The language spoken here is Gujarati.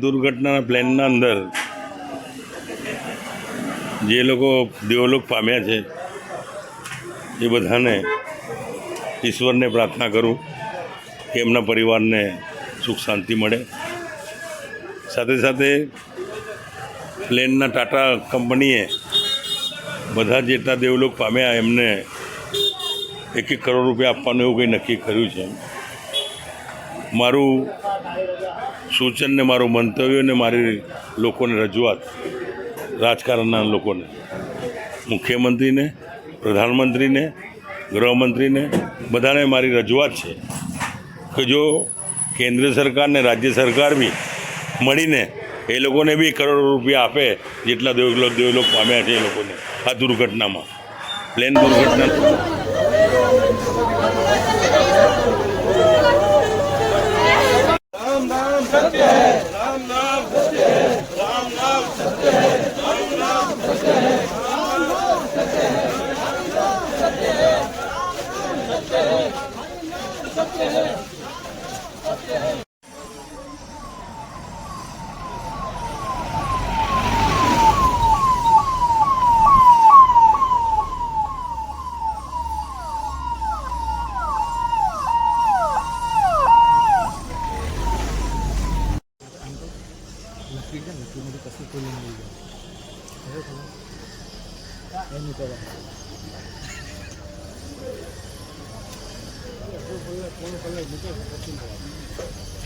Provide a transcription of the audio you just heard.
દુર્ઘટનાના પ્લેનના અંદર જે લોકો દેવલોક પામ્યા છે, એ બધાને ઈશ્વરને પ્રાર્થના કરું, કે એમના પરિવારને સુખ શાંતિ મળે. સાથે સાથે પ્લેનના ટાટા કંપનીએ બધા જેટલા દેવલોક પામ્યા, એમને એક એક કરોડ રૂપિયા આપવાનું એવું કંઈ નક્કી કર્યું છે. મારું સૂચન ને મારું મંતવ્ય ને મારી લોકોને રજૂઆત, રાજકારણના લોકોને, મુખ્યમંત્રીને, પ્રધાનમંત્રીને, ગૃહમંત્રીને, બધાને મારી રજૂઆત છે કે જો કેન્દ્ર સરકાર ને રાજ્ય સરકાર બી મળીને એ લોકોને બી કરોડો રૂપિયા આપે, જેટલા દેવલોક દેવલોક પામ્યા છે એ લોકોને, આ દુર્ઘટનામાં, પ્લેન દુર્ઘટના. नाम सत्य है राम नाम सत्य है राम नाम सत्य है राम नाम सत्य है राम नाम सत्य है राम नाम सत्य है राम नाम सत्य है सत्य है છે નક્કીમાંથી કશું કોઈ નહીં જાય ખબર ખબર એની કરવા પોણો કલાક મૂકે પછી